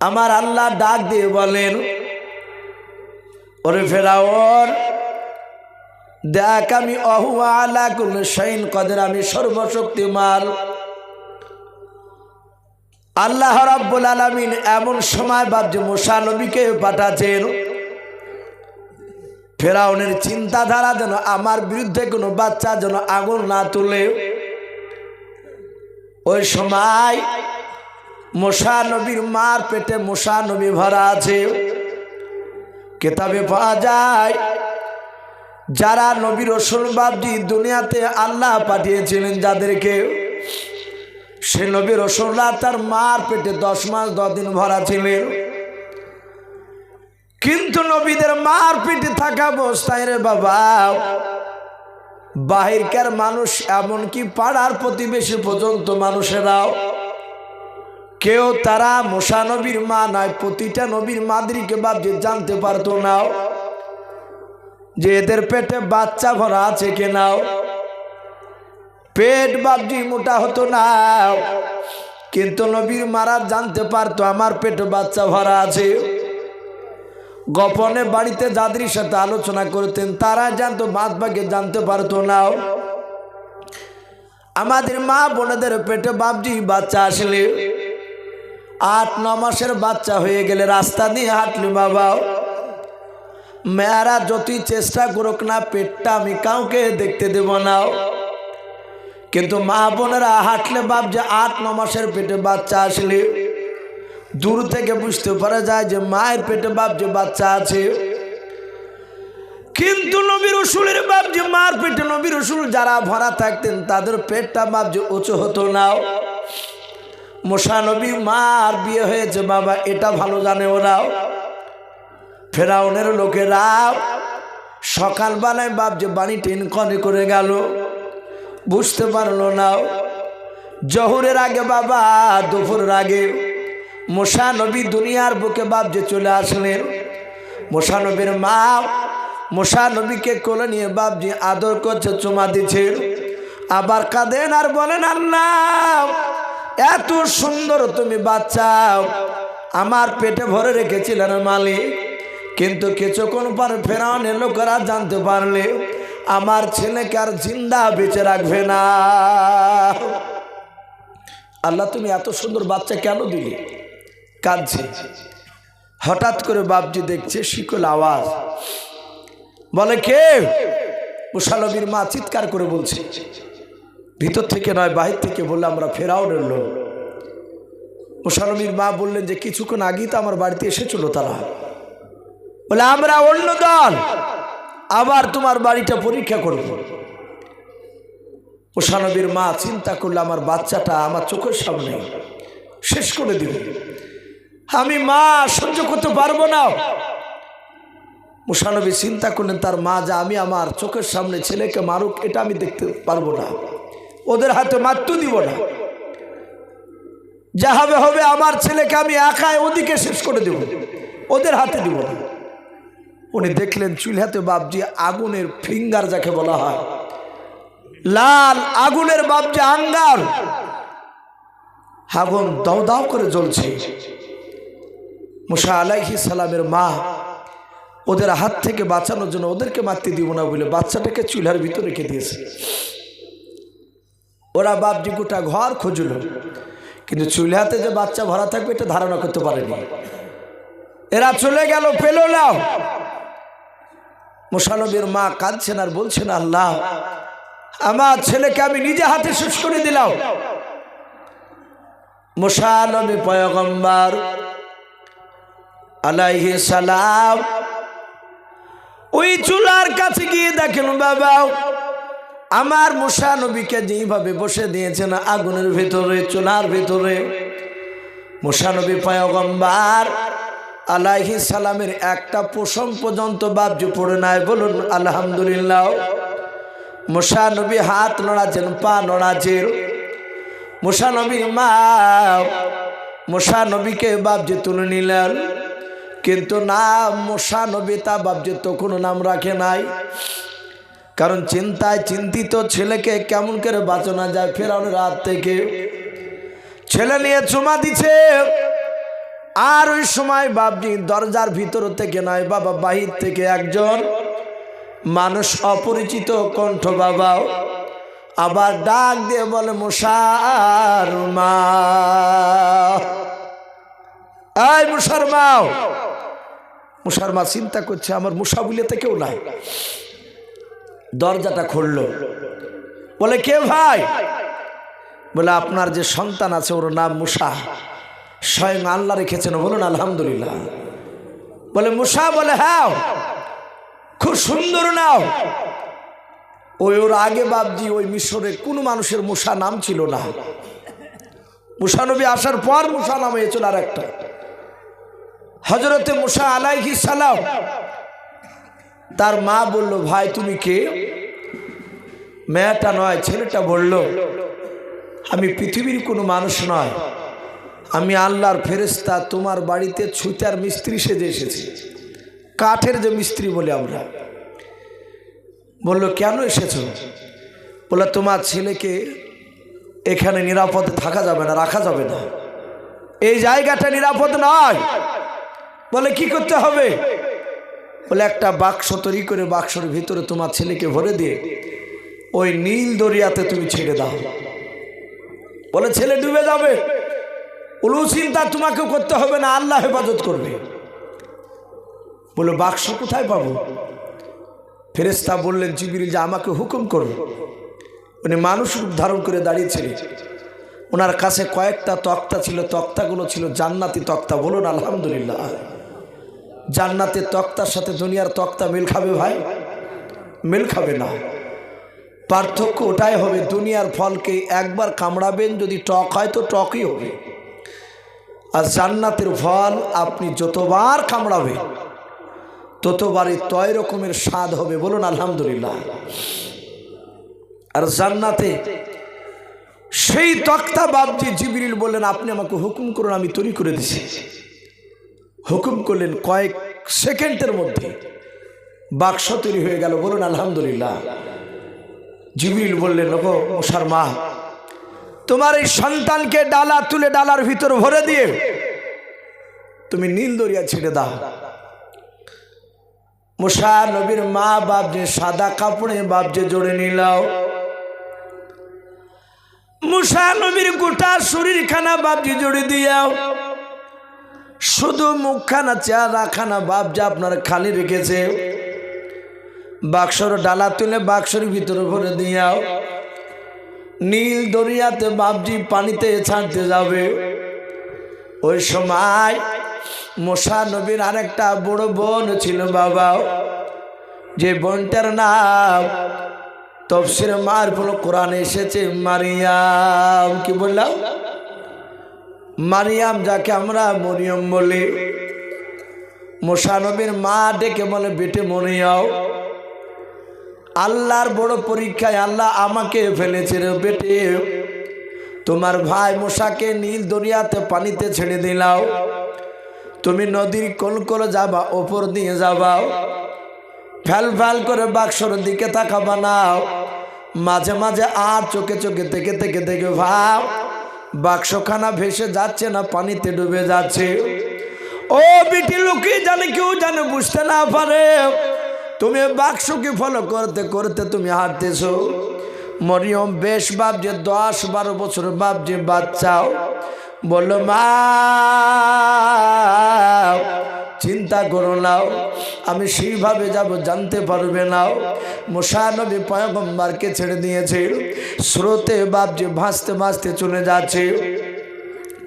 আমার আল্লাহ ডাক দিয়ে বলেন, ওরে ফেরাওর দেখ আমি অহু আলা কুল শাইন কদের আমি সর্বশক্তিমান। আল্লাহ রাব্বুল আলামিন এমন সময় ভাবছে, মুসা নবীকে পাঠাচ্ছেন। ফেরাউনের চিন্তাধারা যেন আমার বিরুদ্ধে কোনো বাচ্চা যেন আগুন না তুলে। ওই সময় মশা নবীর মার পেটে মশা নবী ভরা আছে। কেতাবে পাওয়া যায়, যারা নবীর রসুল বাবজি দুনিয়াতে আল্লাহ পাঠিয়েছিলেন যাদেরকে, সে নবীর রসুল্লাহ তার মার পেটে দশ মাস দশ দিন ভরা ছিলেন। কিন্তু নবীদের মার পেটে থাকা অবস্থায় রে বাবা, বাহিরকার মানুষ এমনকি পাড়ার প্রতিবেশী পর্যন্ত মানুষেরাও কেউ তারা মশা নবীর মা নয়, প্রতিটা নবীর মাদরিকে বাবজি জানতে পারতো না। যে এদের পেটে বাচ্চা ভরা আছে কেনাও পেট বাবজি মোটা হতো না। কিন্তু নবীর মারা জানতে পারতো আমার পেটে বাচ্চা ভরা আছে। গোপনে বাড়িতে যাদের সাথে আলোচনা করতেন, তারা জানতো বাদ বাকি জানতে পারতো না। আমাদের মা বোনেদের পেটে বাবজি বাচ্চা আসলে। আট, ন মাসের বাচ্চা হয়ে গেলে রাস্তা দিয়ে হাঁটলি বাবা মেয়েরা যতই চেষ্টা করুক না, পেটটা আমি কাউকে দেখতে দেব না। কিন্তু মা বোনেরা হাঁটলে বাপ যে আট, ন মাসের পেটে বাচ্চা আসলে, দূর থেকে বুঝতে পারা যায় যে মায়ের পেটে বাপ যে বাচ্চা আছে। কিন্তু নবীর রসুলের বাপ যে মার পেটে, নবীর রসুল যারা ভরা থাকতেন, তাদের পেটটা বাপ যে উঁচু হতো না। মশা নবী মার বিয়ে হয়েছে, বাবা, এটা ভালো জানে ওরাও। ফেরাউনের লোকেরা সকালবেলায় বাপ যে বাণী টেন কনে করে গেল। বুঝতে পারল না জহুরের আগে, বাবা, দুপুরের আগে মশা নবী দুনিয়ার বুকে বাপ যে চলে আসলেন। মশা নবীর মা মশা নবীকে কোলে নিয়ে বাপজি আদর করছে, চুমা দিচ্ছে। আবার কাঁদেন আর বলেন, আল্লাহ এত সুন্দর তুমি বাচ্চা আমার পেটে ভরে রেখেছিলেন মালিক, কিন্তু কিছুক্ষণ পর ফেরাউনের লোকেরা জানতে পারলে আমার ছেলেকে আর জিন্দা বেঁচে রাখবে না। আল্লাহ তুমি এত সুন্দর বাচ্চা কেন দিলে? কাঁদছে। হঠাৎ করে বাপজি দেখছে শিকল আওয়াজ। বলে, কে? মুসালবীর মা চিৎকার করে বলছে ভিতর থেকে নয়, বাহির থেকে বললে আমরা ফেরাউনের লোক। মুসালবীর মা বললেন যে, কিছুক্ষণ আগেই তো আমার বাড়িতে এসেছিল তারা। বলে, আমরা অন্য দল, আবার তোমার বাড়িটা পরীক্ষা করব। ওসানবীর মা চিন্তা করলে, আমার বাচ্চাটা আমার চোখের সামনে শেষ করে দিব। আমি মা সহ্য করতে পারব না। মুসানবী চিন্তা করলেন, তার মা যা আমি আমার চোখের সামনে ছেলেকে মারুক, এটা আমি দেখতে পারব না। ওদের হাতে মারতে দিব না। যা হবে হবে, আমার ছেলেকে আমি একাই ওদিকে শেষ করে দেব। ওদের হাতে দিব না। উনি দেখলেন চুলহাতে বাপজি আগুনের ফিঙ্গার যাকে বলা হয়। লাল আগুনের বাপজি আঙ্গার। আগুন দাও দাও করে জ্বলছে। মুসা আলাইহি সালামের মা ওদের হাত থেকে বাঁচানোর জন্য ওদেরকে মারতে দিব না বলে বাচ্চাটাকে চুলহার ভিতরে রেখে দিয়েছে। ওরা বাপজি গোটা ঘর খুঁজল। কিন্তু চুলহাতে যে বাচ্চা ভরা থাকবে, এটা ধারণা করতে পারেনি। এরা চলে গেল, পেল না। মোশানবীর মা কাঁদছেন আর বলছেন, আল্লাহ, আমার ছেলেকে আমি নিজে হাতে শেষ করে দিলাম। মোশানবী পয়গম্বর আলাইহি সালাম ওই চুলার কাছে গিয়ে দেখেন, বাবা আমার মুসা নবীকে যেইভাবে বসে দিয়েছেন আগুনের ভিতরে চুলার ভিতরে, মুসা নবী পয়গম্বর আলাইহি সালামের একটা পোষণ পর্যন্ত বাবজু পড়ে নাই, বলুন আলহামদুলিল্লাহ। মুসা নবী হাত নড়াচ্ছেন, পা নড়াচ্ছেন। মুসা নবীর মা, মুসা নবীকে বাবজি তুলে নিলেন। কিন্তু না, মুসা নবী তা বাবজি তো কোনো নাম রাখে নাই। কারণ চিন্তায় চিন্তিত ছেলেকে কেমন করে বাঁচানো যায় ফেরানোর রাত থেকে। ছেলে নিয়ে চুমা দিছে। আর ওই সময় বাবজি দরজার ভিতর থেকে নয়, বাবা বাহির থেকে একজন মানুষ অপরিচিত কণ্ঠ বাবাও আবার ডাক দিয়ে বলে, মশার মা। মুসার মাও মুসার মা, চিন্তা করছে আমার মুসা বুলেতে কেউ নাই। দরজাটা খুললো। বলে, কে ভাই? বলে, আপনার যে সন্তান আছে, ওর নাম মুসা। স্বয়ং আল্লাহ রেখেছেন। বলুন, আলহামদুলিল্লাহ। বলে, মুসা বলে হ্যাঁ খুব সুন্দর নাও। ওই ওর আগে বাবজি ওই মিশরে কোনো মানুষের মুসা নাম ছিল না। মুসা নবী আসার পর মুসা নাম হয়েছিল আর একটা হজরতে মুসা আলাইহি সালাম তার মা বলল, ভাই, তুমি কে? মেয়েটা নয়, ছেলেটা বলল, আমি পৃথিবীর কোনো মানুষ নয়। আমি আল্লাহর ফেরেস্তা তোমার বাড়িতে ছুতার মিস্ত্রি সেজে এসেছি। কাঠের যে মিস্ত্রি বলে আমরা। বলল, কেন এসেছ? বলে তোমার ছেলেকে এখানে নিরাপদে থাকা যাবে না, রাখা যাবে না। এই জায়গাটা নিরাপদ নয়। বলে, কি করতে হবে? বলে একটা বাক্স তৈরি করে বাক্সর ভিতরে তোমার ছেলেকে ভরে দিয়ে ওই নীল দরিয়াতে তুমি ছেড়ে দাও। বলে, ছেলে ডুবে যাবে। উলু চিন্তা তোমাকে করতে হবে না, আল্লাহ হেফাজত করবে। বলে, বাক্স কোথায় পাবো? ফেরেস্তা বললেন জিবির যে আমাকে হুকুম করো উনি মানুষ রূপ ধারণ করে দাঁড়িয়েছিলেন। ওনার কাছে কয়েকটা তক্তা ছিল, তক্তাগুলো ছিল জান্নাতি তক্তা। বলুন, আলহামদুলিল্লাহ। জান্নাতের তক্তার সাথে দুনিয়ার তক্তা মিল খাবে ভাই? মিল খাবে না। পার্থক্য ওটাই হবে, দুনিয়ার ফলকে একবার কামড়াবেন, যদি টক হয় তো টকই হবে। আর জান্নাতের ফল আপনি যতবার কামড়াবেন, ততবারই তয় রকমের স্বাদ হবে, বলুন আলহামদুলিল্লাহ। আর জান্নাতে সেই তক্তা বাবজি জিবিরিল বললেন, আপনি আমাকে হুকুম করুন, আমি তৈরি করে দিছি। হুকুম করলেন কয়েক সেকেন্ডের মধ্যে বাক্স তৈরি হয়ে গেল। বলুন, আলহামদুলিল্লাহ। জিবিরিল বললেন, ওগো মশার মা তোমার এই সন্তানকে ডালা তুলে ডালার ভিতর ভরে দিয়ে তুমি নীল দরিয়া ছেড়ে দাও। মুসা নবীর মা বাপ যে সাদা কাপড়ে বাপ যে জড়ে নিলাও। মুসা নবীর গোটা শরীর খানা বাপজি জড়ে দিয়াও। শুধু মুখখানা চেহারা খানা বাপ যে আপনার খালি রেখেছে, বাক্সর ডালা তুলে বাক্সর ভিতরে ভরে দিয়াও নীল দরিয়াতে বাপজি পানিতে ছাড়তে যাবে। ওই সময় মোসা নবীর আরেকটা বড় বোন ছিল বাবা। যে বোনটার নাম তফসির মার ফল কোরআনে এসেছে, মারিয়াম। কি বললাম? মারিয়াম, যাকে আমরা মরিয়ম বলি। মোশানবীর মা ডেকে বলে, বেটে মরিয়াও আল্লাহর বড় পরীক্ষায় আল্লাহ আমাকে ফেলেছে রে বেটে। তোমার ভাই মশাকে নীল দরিয়াতে পানিতে ছেড়ে দিলাও। তুমি নদীর কোল কোল যাবা, ওপর দিয়ে যাবাও ফ্যাল ফ্যাল করে বাক্সর দিকে তাকাবা নাও মাঝে মাঝে আর চোখে চোখে থেকে থেকে দেখে ভাব। বাক্সখানা ভেসে যাচ্ছে না, পানিতে ডুবে যাচ্ছে। ও বিটি লুকি জানে, কেউ জানে, বুঝতে না পারে। তুমি বাক্সকে ফলো করতে করতে তুমি হাঁটতেছো। মরিয়ম, বেশ বাপ যে দশ বারো বছর বাপ যে বাচ্চাও বলল, মা, চিন্তা করো নাও আমি সেইভাবে যাব, জানতে পারবে না। মোশানবী পয়গম্বারকে ছেড়ে দিয়েছে। স্রোতে বাপ যে ভাসতে ভাসতে চলে যাচ্ছে।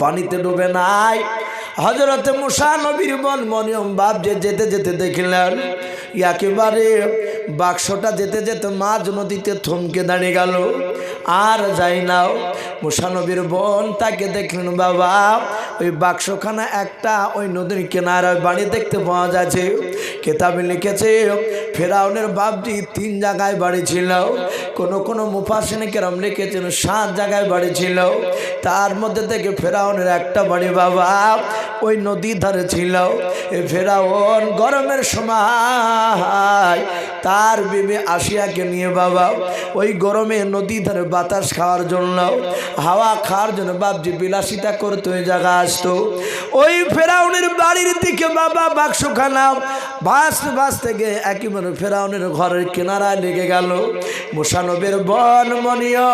পানিতে ডুবে নাই। হজরতে মুসা নবীর মনিয়ম বাপ যে যেতে যেতে দেখিলেন, একেবারে বাক্সটা যেতে যেতে মাঝ নদীতে থমকে দাঁড়িয়ে গেল। আর যাই নাও মুসানবীর বোন তাকে দেখলেন, বাবা, ওই বাক্সখানা একটা, ওই নদীর কেনারায় বাড়ি দেখতে পাওয়া যাচ্ছে। কেতাবে লিখেছে, ফেরাউনের বাপজি তিন জায়গায় বাড়ি ছিল। কোনো কোনো মুফাসিনে কেরম লিখেছেন, সাত জায়গায় বাড়ি ছিল। তার মধ্যে থেকে ফেরাউনের একটা বাড়ি, বাবা, ওই নদীর ধারে ছিল। এ ফেরাউন গরমের সময় তার বিবে আসিয়াকে নিয়ে বাবা, ওই গরমে নদী ধারে বাতাস খাওয়ার জন্য, হাওয়া খাওয়ার জন্য বাপজি বিলাসিতা করতো ওই জায়গা আসতো। ওই ফেরাউনের বাড়ির দিকে বাবা বাক্সখানা বাঁচতে বাঁচতে গিয়ে একেবারে ফেরাউনের ঘরের কিনারায় লেগে গেল। মুসানবের বন মনিয়,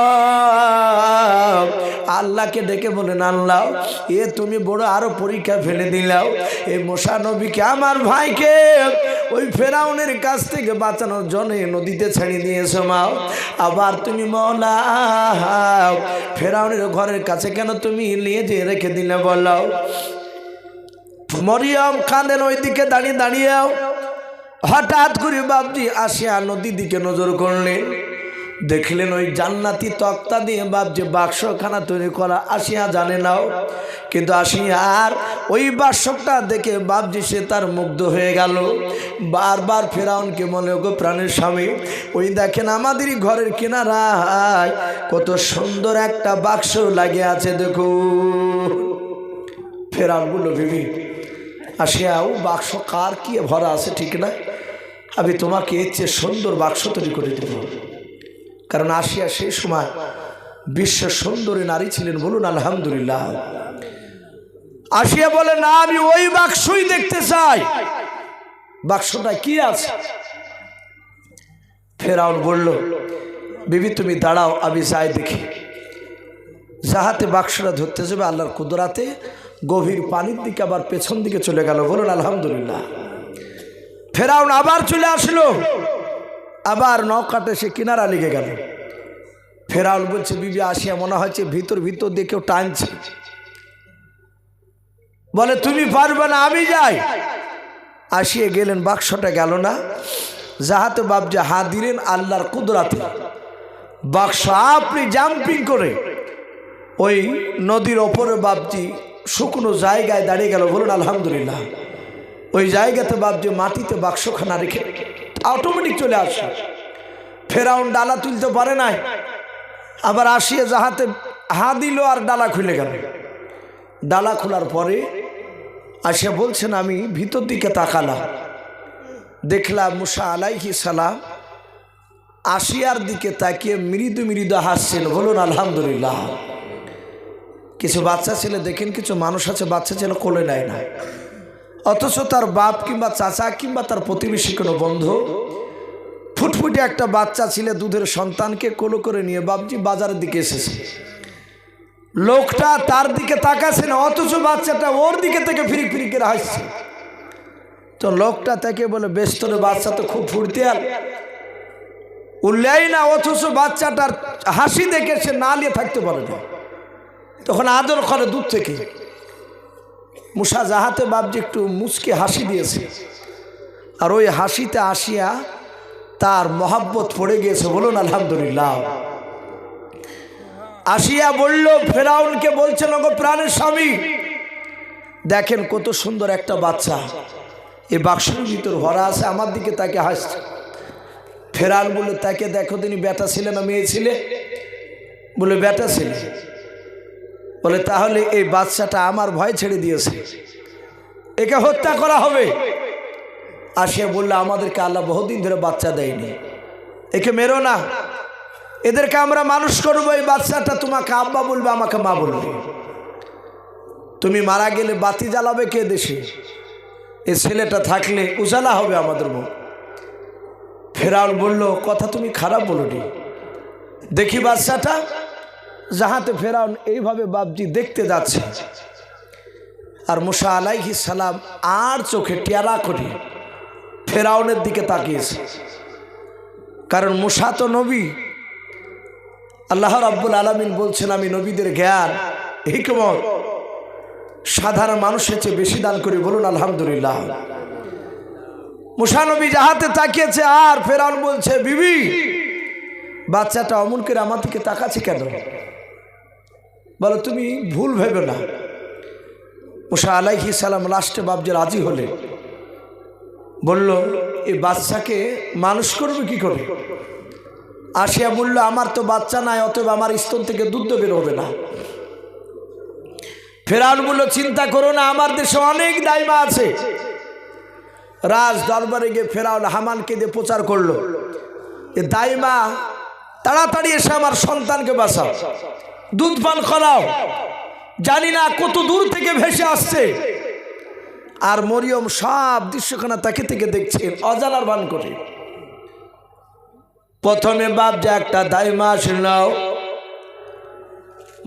আল্লাহকে ডেকে বলেন আল্লাহ এ তুমি বড় আরও পরীক্ষা ফেলে দিলাও। এই মোশানবীকে আমার ভাইকে, ওই ফেরাউনের কাছ থেকে বাঁচানোর জন্য নদীতে ছেড়ে দিয়েছ মাও। আবার তুমি মৌলা ফেরাউনের ঘরের কাছে কেন তুমি নিয়ে যেয়ে রেখে দিলে বলো। মরিয়ম কাঁদেন ওই দিকে দাঁড়িয়ে দাঁড়িয়েও। হঠাৎ করে বাপজি আসিয়া নদীর দিকে নজর করলেন। দেখলেন ওই জান্নাতি তক্তা দিয়ে বাপজি বাক্সখানা তৈরি করা আসিয়া জানে নাও। কিন্তু আসিয়া আর ওই বাক্সটা দেখে বাপজি সে তার মুগ্ধ হয়ে গেল। বারবার ফেরাউনকে মনে গো প্রাণের স্বামী, ওই দেখেন আমাদেরই ঘরের কিনারায় কত সুন্দর একটা বাক্স লাগে আছে দেখো ফেরাউনগুলো ভেবে আসিয়াও বাক্স কার কি ভরা আছে, ঠিক না? আমি তোমাকে এর চেয়ে সুন্দর বাক্স তৈরি করে দেব। কারণ আসিয়া সেই সময় বিশ্ব সুন্দরী নারী ছিলেন বলুন, আলহামদুলিল্লাহ। আসিয়া বলে, না, আমি ওই বাক্সই দেখতে চাই। বাক্সটা কি আছে? ফেরাউন বলল, বিবি, তুমি দাঁড়াও, আমি যাই দেখি। যাহাতে বাক্সটা ধরতে যাবে, আল্লাহর কুদরাতে গভীর পানির দিকে আবার পেছন দিকে চলে গেল। বলুন, আলহামদুলিল্লাহ। ফেরাউন আবার চলে আসলো। আবার নৌকাতে সে কিনারা লেগে গেল। ফেরাউন বলছে, বিবি, আসিয়া মনে হচ্ছে ভিতর ভিতর দিয়ে কেউ টানছে। বলে, তুমি পারবে না, আমি যাই। আসিয়ে গেলেন, বাক্সটা গেল না। যাহাতে বাবজা হা দিলেন আল্লাহর কুদরাতে। বাক্স আপনি জাম্পিং করে ওই নদীর ওপরে বাপজি শুকনো জায়গায় দাঁড়িয়ে গেল। বলুন আলহামদুলিল্লাহ। ওই জায়গাতে বাপজি মাটিতে বাক্সখানা রেখে অটোমেটিক চলে আসে। ফেরাউন ডালা তুলতে পারে নাই। আবার আসিয়ে যাহাতে হা দিল আর ডালা খুলে গেল। ডালা খোলার পরে আসিয়া বলছেন, আমি ভিতর দিকে তাকালাম। দেখলাম মুসা আলাইহি সালাম আসিয়ার দিকে তাকিয়ে মৃদু মৃদু হাসছেন বলুন, আলহামদুলিল্লাহ। কিছু বাচ্চা ছেলে, দেখেন কিছু মানুষ আছে, বাচ্চা ছেলে কোলে নেয় না। অথচ তার বাপ কিংবা চাচা কিংবা তার প্রতিবেশী কোনো বন্ধু ফুটফুটে একটা বাচ্চা ছেলে দুধের সন্তানকে কোলো করে নিয়ে বাপজি বাজারের দিকে এসেছে। লোকটা তার দিকে তাকাচ্ছে না, অথচ বাচ্চাটা ওর দিকে থেকে ফিরি ফিরি করে হাসছে। তো লোকটা তাকে বলে বেস্তরে বাচ্চা তো খুব ফুর্তিয়াল। উল্লেই না, অথচ বাচ্চাটার হাসি দেখে সে না নিয়ে থাকতে পারে না। তখন আদর করে দূর থেকে। মুসা জাহাতে বাবজি একটু মুচকে হাসি দিয়েছে। আর ওই হাসিতে আসিয়া তার মহাব্বত পড়ে গিয়েছে বলুন আলহামদুলিল্লাহ। আসিয়া বলল, ফেরাউনকে বলছেন ওগো প্রাণের স্বামী, দেখেন কত সুন্দর একটা বাচ্চা। এই বাক্সের ভিতর ভরা আছে, আমার দিকে তাকে হাসছে। ফেরান বলে তাকে দেখো, তিনি বেটা ছিলে না মেয়ে ছিলে? বলে বেটা ছিলে। বলে, তাহলে এই বাচ্চাটা আমার ভয় ছেড়ে দিয়েছে। একে হত্যা করা হবে। আসিয়া বললে, আমাদেরকে আল্লাহ বহুদিন ধরে বাচ্চা দেয়নি। একে মেরো না। এদেরকে আমরা মানুষ করব, এই বাচ্চাটা তোমাকে আব্বা বলবে, আমাকে মা বলবে। তুমি মারা গেলে বাতি জ্বালাবে কে দেশে? এ ছেলেটা থাকলে উজালা হবে আমাদের মুখ। ফেরাউন বলল, কথা তুমি খারাপ বলনি। দেখি বাচ্চাটা যাহাতে ফেরাউন এইভাবে বাপজি দেখতে যাচ্ছে। আর মুসা আলাইহি সালাম আর চোখে টেরা করে ফেরাউনের দিকে তাকিয়েছে। কারণ মুসা তো নবী। আল্লাহ রাব্বুল আলমিন বলছেন, আমি নবীদের জ্ঞান, হিকমত, সাধারণ মানুষের চেয়ে বেশি দান করি। বলুন, আলহামদুলিল্লাহ। মুসানবী যাহাতে তাকিয়েছে আর ফেরাউন বলছে, বিবি, বাচ্চাটা অমন করে আমার দিকে তাকাচ্ছে কেন? বলো, তুমি ভুল ভেবে না। ওষা আলাইহি সালাম লাস্টে বাবজে রাজি হলে। বলল এই বাচ্চাকে মানুষ করবে কি করে? আসিয়া বলল, আমার তো বাচ্চা নাই, অতএব আমার স্তন থেকে দুধ বের হবে না। ফেরাউন বলল, চিন্তা করো না, আমার দেশে অনেক দায়মা আছে। রাজ দরবারে গিয়ে ফেরাউন হামানকে দিয়ে প্রচার করল। যে দাইমা, তাড়াতাড়ি এসে আমার সন্তানকে বাঁচাও। দুধ পান করাও। জানি না কত দূর থেকে ভেসে আসছে। আর মরিয়ম সব দৃশ্যখানা তাকে থেকে দেখছেন অজানার ভান করে। প্রথমে বাপ যে একটা দাইমা নাও